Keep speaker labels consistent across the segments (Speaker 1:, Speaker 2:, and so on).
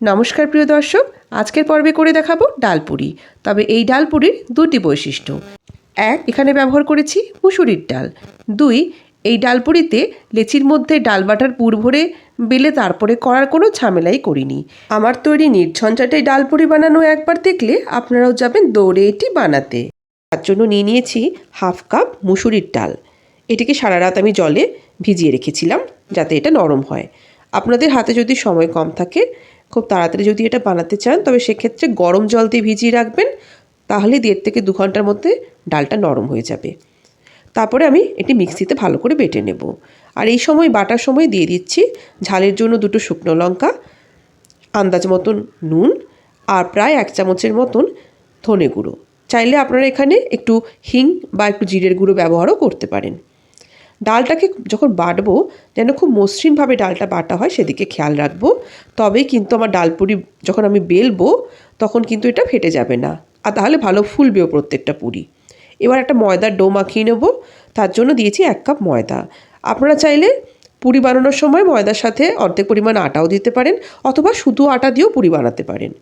Speaker 1: নমস্কার প্রিয় দর্শক, আজকের পর্বে করে দেখাবো ডালপুরি। তবে এই ডালপুরির দুটি বৈশিষ্ট্য। এক, এখানে ব্যবহার করেছি মুসুরির ডাল। দুই, এই ডালপুরিতে লেচির মধ্যে ডাল বাটার পুর ভরে বেলে তারপরে করার কোনো ঝামেলাই করিনি। আমার তৈরি নির্ঝঞ্ঝাটে ডালপুরি বানানো একবার দেখলে আপনারাও যাবেন দৌড়ে এটি বানাতে। তার জন্য নিয়ে নিয়েছি হাফ কাপ মুসুরির ডাল। এটিকে সারা রাত আমি জলে ভিজিয়ে রেখেছিলাম যাতে এটা নরম হয়। আপনাদের হাতে যদি সময় কম থাকে খুব তাড়াতাড়ি যদি এটা বানাতে চান, তবে সেক্ষেত্রে গরম জল দিয়ে ভিজিয়ে রাখবেন, তাহলে দেড় থেকে দু ঘণ্টার মধ্যে ডালটা নরম হয়ে যাবে। তারপরে আমি এটি মিক্সিতে ভালো করে বেটে নেব। আর এই সময় বাটার সময় দিয়ে দিচ্ছি ঝালের জন্য দুটো শুকনো লঙ্কা, আন্দাজ মতন নুন, আর প্রায় এক চামচের মতন ধনে গুঁড়ো। চাইলে আপনারা এখানে একটু হিং বা একটু জিরের গুঁড়ো ব্যবহারও করতে পারেন। ডালটাকে যখন বাটবো, যেন খুব মসৃণভাবে ডালটা বাটা হয়, সেদিকে খেয়াল রাখব। তবেই কিন্তু আমার ডালপুরি যখন আমি বেলবো, তখন কিন্তু এটা ফেটে যাবে না। আর তাহলে ভালো ফুলবেও প্রত্যেকটা পুরি। এবার একটা ময়দার ডো মাখিয়ে নেব। তার জন্য দিয়েছি এক কাপ ময়দা। আপনারা চাইলে পুরি বানানোর সময় ময়দার সাথে অর্ধেক পরিমাণ আটাও দিতে পারেন, অথবা শুধু আটা দিয়েও পুরি বানাতে পারেন।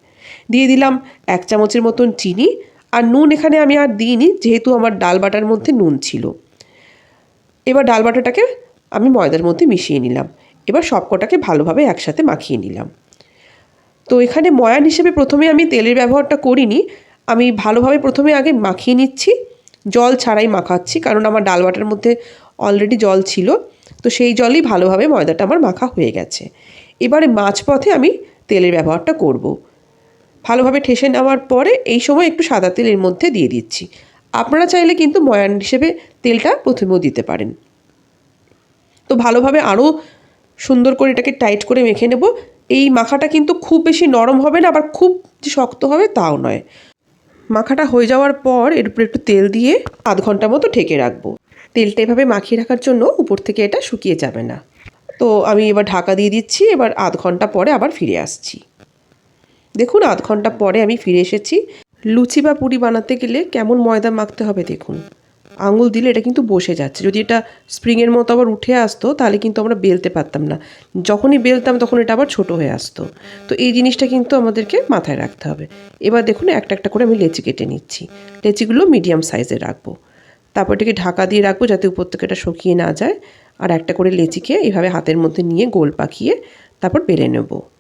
Speaker 1: দিয়ে দিলাম এক চামচের মতন চিনি। আর নুন এখানে আমি আর দিইনি, যেহেতু আমার ডাল বাটার মধ্যে নুন ছিল। এবার ডাল বাটাটাকে আমি ময়দার মধ্যে মিশিয়ে নিলাম। এবার সবকটাকে ভালোভাবে একসাথে মাখিয়ে নিলাম। তো এখানে ময়ান হিসেবে প্রথমে আমি তেলের ব্যবহারটা করিনি। আমি ভালোভাবে প্রথমে আগে মাখিয়ে নিচ্ছি। জল ছাড়াই মাখাচ্ছি, কারণ আমার ডাল বাটার মধ্যে অলরেডি জল ছিল। তো সেই জলই ভালোভাবে ময়দাটা আমার মাখা হয়ে গেছে। এবারে মাঝপথে আমি তেলের ব্যবহারটা করব। ভালোভাবে ঠেসে নেওয়ার পরে এই সময় একটু সাদা তেল এর মধ্যে দিয়ে দিচ্ছি। আপনারা চাইলে কিন্তু ময়ান হিসেবে তেলটা প্রথমেও দিতে পারেন। তো ভালোভাবে আরও সুন্দর করে এটাকে টাইট করে মেখে নেব। এই মাখাটা কিন্তু খুব বেশি নরম হবে না, আবার খুব যে শক্ত হবে তাও নয়। মাখাটা হয়ে যাওয়ার পর এর উপরে একটু তেল দিয়ে আধ ঘণ্টা মতো ঢেকে রাখব। তেলটা এভাবে মাখিয়ে রাখার জন্য উপর থেকে এটা শুকিয়ে যাবে না। তো আমি এবার ঢাকা দিয়ে দিচ্ছি, এবার আধ ঘণ্টা পরে আবার ফিরে আসছি। দেখুন, আধ ঘণ্টা পরে আমি ফিরে এসেছি। লুচি বা পুরি বানাতে গেলে কেমন ময়দা মাখতে হবে দেখুন। আঙুল দিলে এটা কিন্তু বসে যাচ্ছে। যদি এটা স্প্রিংয়ের মতো আবার উঠে আসতো, তাহলে কিন্তু আমরা বেলতে পারতাম না। যখনই বেলতাম, তখন এটা আবার ছোট হয়ে আসতো। তো এই জিনিসটা কিন্তু আমাদেরকে মাথায় রাখতে হবে। এবার দেখুন, একটা একটা করে আমি লেচি কেটে নিচ্ছি। লেচিগুলো মিডিয়াম সাইজে রাখব। তারপর এটাকে ঢাকা দিয়ে রাখব যাতে উপর থেকে এটা শুকিয়ে না যায়। আর একটা করে লেচিকে এইভাবে হাতের মধ্যে নিয়ে গোল পাকিয়ে তারপর বেলে নেব।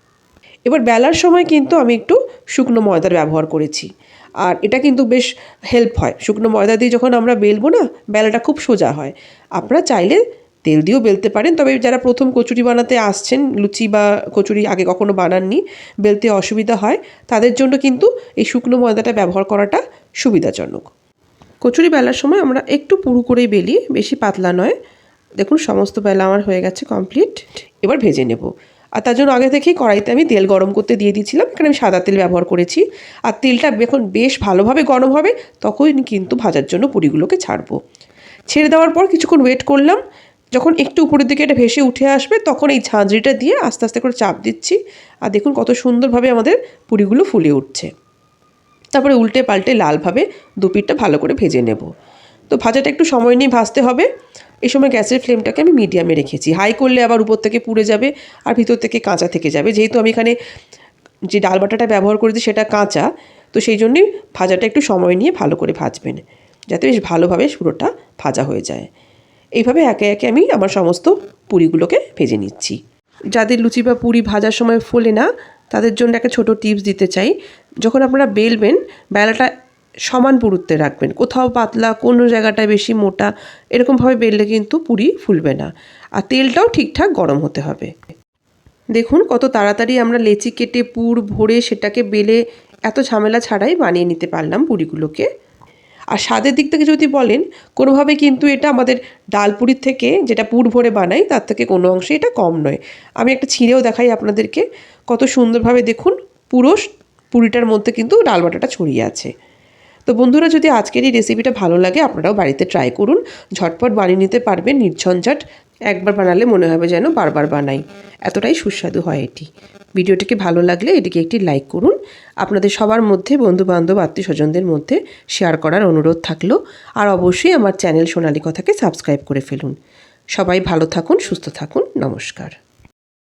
Speaker 1: এবার বেলার সময় কিন্তু আমি একটু শুকনো ময়দার ব্যবহার করেছি। আর এটা কিন্তু বেশ হেল্প হয়। শুকনো ময়দা দিয়ে যখন আমরা বেলবো না, বেলাটা খুব সোজা হয়। আপনারা চাইলে তেল দিয়েও বেলতে পারেন, তবে যারা প্রথম কচুরি বানাতে আসছেন, লুচি বা কচুরি আগে কখনো বানাননি, বেলতে অসুবিধা হয়। তাদের জন্য কিন্তু এই শুকনো ময়দাটা ব্যবহার করাটা সুবিধাজনক। কচুরি বেলার সময় আমরা একটু পুরু করেই বেলি, বেশি পাতলা নয়। দেখুন, সমস্ত বেলা আমার হয়ে গেছে কমপ্লিট এবার ভেজে নেব। আর তার জন্য আগে থেকেই কড়াইতে আমি তেল গরম করতে দিয়ে দিয়েছিলাম। এখানে আমি সাদা তেল ব্যবহার করেছি। আর তেলটা যখন বেশ ভালোভাবে গরম হবে তখন কিন্তু ভাজার জন্য পুরিগুলোকে ছাড়বো। ছেড়ে দেওয়ার পর কিছুক্ষণ ওয়েট করলাম। যখন একটু উপরের দিকে এটা ভেসে উঠে আসবে, তখন এই ঝাঁঝরিটা দিয়ে আস্তে আস্তে করে চাপ দিচ্ছি। আর দেখুন কত সুন্দরভাবে আমাদের পুরিগুলো ফুলে উঠছে। তারপরে উল্টে পাল্টে লালভাবে দুপিটটা ভালো করে ভেজে নেব। তো ভাজাটা একটু সময় নিয়ে ভাজতে হবে। এই সময় গ্যাসের ফ্লেমটাকে আমি মিডিয়ামে রেখেছি। হাই করলে আবার উপর থেকে পুড়ে যাবে আর ভিতর থেকে কাঁচা থেকে যাবে। যেহেতু আমি এখানে যে ডাল বাটাটা ব্যবহার করেছি সেটা কাঁচা, তো সেই জন্যই ভাজাটা একটু সময় নিয়ে ভালো করে ভাজবেন, যাতে বেশ ভালোভাবে পুরোটা ভাজা হয়ে যায়। এইভাবে একে একে আমি আমার সমস্ত পুরিগুলোকে ভেজে নিচ্ছি। যাদের লুচি বা পুরি ভাজার সময় ফোলে না, তাদের জন্য একটা ছোট টিপস দিতে চাই। যখন আপনারা বেলবেন, বেলাটা সমান পুরুত্বে রাখবেন। কোথাও পাতলা, কোনো জায়গাটায় বেশি মোটা, এরকমভাবে বেললে কিন্তু পুরি ফুলবে না। আর তেলটাও ঠিকঠাক গরম হতে হবে। দেখুন কত তাড়াতাড়ি আমরা লেচি কেটে, পুর ভরে সেটাকে বেলে এত ঝামেলা ছাড়াই বানিয়ে নিতে পারলাম পুরিগুলোকে। আর স্বাদের দিক থেকে যদি বলেন, কোনোভাবে কিন্তু এটা আমাদের ডাল পুরির থেকে যেটা পুর ভরে বানাই, তার থেকে কোনো অংশে এটা কম নয়। আমি একটা ছিঁড়েও দেখাই আপনাদেরকে। কত সুন্দরভাবে দেখুন পুরো পুরিটার মধ্যে কিন্তু ডাল বাটাটা ছড়িয়ে আছে। তো বন্ধুরা, যদি আজকের এই রেসিপিটা ভালো লাগে, আপনারাও বাড়িতে ট্রাই করুন। ঝটপট বানিয়ে নিতে পারবেন নির্ঝঞ্ঝাট। একবার বানালে মনে হবে যেন বারবার বানাই। এতটাই সুস্বাদু হয় এটি। ভিডিওটিকে ভালো লাগলে এটিকে একটি লাইক করুন। আপনাদের সবার মধ্যে বন্ধু বান্ধব আত্মীয় স্বজনদের মধ্যে শেয়ার করার অনুরোধ থাকল। আর অবশ্যই আমার চ্যানেল সোনালী কথাকে সাবস্ক্রাইব করে ফেলুন। সবাই ভালো থাকুন, সুস্থ থাকুন। নমস্কার।